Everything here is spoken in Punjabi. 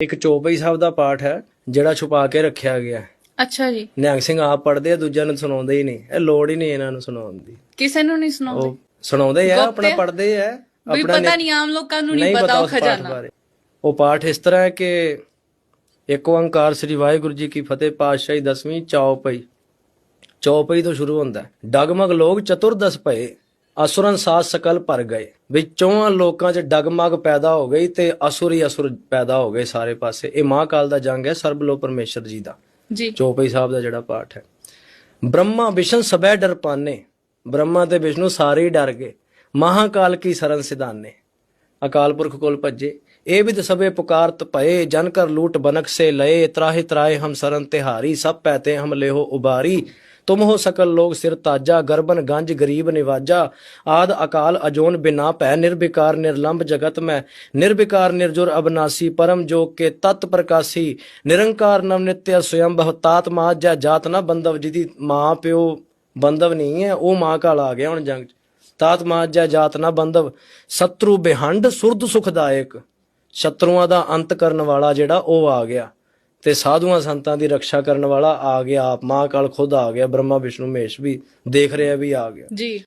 ਇੱਕ ਚੌਪਈ ਸਾਹਿਬ ਦਾ ਪਾਠ ਹੈ ਜਿਹੜਾ ਛੁਪਾ ਕੇ ਰੱਖਿਆ ਗਿਆ। ਅੱਛਾ ਜੀ। ਨਿਹੰਗ ਸਿੰਘ ਆਪ ਪੜਦੇ ਆ ਦੂਜਿਆਂ ਨੂੰ ਸੁਣਾਉਂਦੇ ਹੀ ਨਹੀਂ। ਇਹ ਲੋੜ ਹੀ ਨਹੀਂ ਇਹਨਾਂ ਨੂੰ ਸੁਣਾਉਣ ਦੀ। ਕਿਸੇ ਨੂੰ ਨਹੀਂ ਸੁਣਾਉਂਦੇ। ਉਹ ਸੁਣਾਉਂਦੇ ਆ ਆਪਣਾ ਪੜਦੇ ਆ। ਵੀ ਪਤਾ ਨਹੀਂ ਆਮ ਲੋਕਾਂ ਨੂੰ ਨਹੀਂ ਪਤਾ ਉਹ ਖਜ਼ਾਨਾ। ਉਹ ਪਾਠ ਇਸ ਤਰ੍ਹਾਂ ਹੈ ਕਿ ਇੱਕ ਓੰਕਾਰ ਸ੍ਰੀ ਵਾਹਿਗੁਰੂ ਜੀ ਕੀ ਫਤਿਹ ਪਾਤਸ਼ਾਹੀ ਦਸਵੀਂ ਚੌਪਈ। ਚੌਪਈ ਤੋਂ ਸ਼ੁਰੂ ਹੁੰਦਾ। ਡਗਮਗ ਲੋਕ ਚਤੁਰਦਸ ਭਏ ਅਸੁਰਨ ਸਾਥ ਸਕਲ ਭਰ ਗਏ। ਵੀ ਚੌਹਾਂ ਲੋਕਾਂ 'ਚ ਡਗਮਗ ਪੈਦਾ ਹੋ ਗਈ ਤੇ ਅਸੁਰ ਹੀ ਅਸੁਰ ਪੈਦਾ ਹੋ ਗਏ ਸਾਰੇ ਪਾਸੇ। ਇਹ ਮਹਾਕਾਲ ਦਾ ਜੰਗ ਹੈ ਸਰਬਲੋ ਪਰਮੇਸ਼ਰ ਜੀ ਦਾ। ਜੀ। ਚੌਪਈ ਸਾਹਿਬ ਦਾ ਜਿਹੜਾ ਪਾਠ ਹੈ। ਬ੍ਰਹਮਾ ਵਿਸ਼ਨ ਸਬੈ ਡਰ ਪਾਨੇ ਬ੍ਰਹਮਾ ਤੇ ਵਿਸ਼ਨੂੰ ਸਾਰੇ ਹੀ ਡਰ ਗਏ। ਮਹਾਕਾਲ ਕੀ ਸਰਨ ਸਿਧਾਨੇ। ਅਕਾਲ ਪੁਰਖ ਕੋਲ ਭੱਜੇ। ਇਹ ਵਿਦ ਸਭੇ ਪੁਕਾਰਤ ਭਏ ਜਨ ਕਰ ਲੂਟ ਬਨਕ ਸੇ ਲਏ, ਤਰਾਹੇ ਤਰਾਏ ਹਮ ਸਰਨ ਤਿਹਾਰੀ, ਸਭ ਪੈਤੇ ਹਮ ਲਿਹੋ ਉਬਾਰੀ। ਤੁਮ ਹੋ ਸਕਲ ਲੋਕ ਸਿਰ ਤਾਜਾ, ਗਰਬਨ ਗੰਜ ਗਰੀਬ ਨਿਵਾਜਾ। ਆਦ ਅਕਾਲ ਅਜੋਨ ਬਿਨਾ ਭੈ, ਨਿਰਵਿਕਾਰ ਨਿਰਲੰਭ ਜਗਤ ਮੈਂ। ਨਿਰਵਿਕਾਰ ਨਿਰਜੁਰ ਅਬਨਾਸੀ, ਪਰਮ ਜੋ ਕੇ ਤਤ ਪ੍ਰਕਾਸੀ। ਨਿਰੰਕਾਰ ਨਵ ਨਿਤਯ ਸਵਯੰ ਬਹਤਾਤ ਮਾਜਾ ਜਾਤ ਨਾ ਬੰਦਵ ਜਿਹਦੀ ਮਾਂ ਪਿਓ ਬੰਦਵ ਨਹੀਂ ਹੈ, ਉਹ ਮਾਂ ਕਾਲ ਆ ਗਿਆ ਹੁਣ ਜੰਗ ਤਾਤ ਮਾਜਾ ਜਾਤ ਨਾ ਬੰਦਵ ਸਤਰੂ ਬਿਹੰਡ ਸੁਰਦ ਸੁਖਦਾਇਕ। ਸ਼ਤਰੂਆਂ ਦਾ ਅੰਤ ਕਰਨ ਵਾਲਾ ਜਿਹੜਾ ਉਹ ਆ ਗਿਆ। ਤੇ ਸਾਧੂਆਂ ਸੰਤਾਂ ਦੀ ਰੱਖਿਆ ਕਰਨ ਵਾਲਾ ਆ ਗਿਆ, ਆਪ ਮਾਂ ਕਾਲ ਖੁਦ ਆ ਗਿਆ, ਬ੍ਰਹਮਾ, ਵਿਸ਼ਨੂੰ, ਮਹੇਸ਼ ਵੀ ਦੇਖ ਰਿਹਾ ਵੀ ਆ ਗਿਆ। ਜੀ।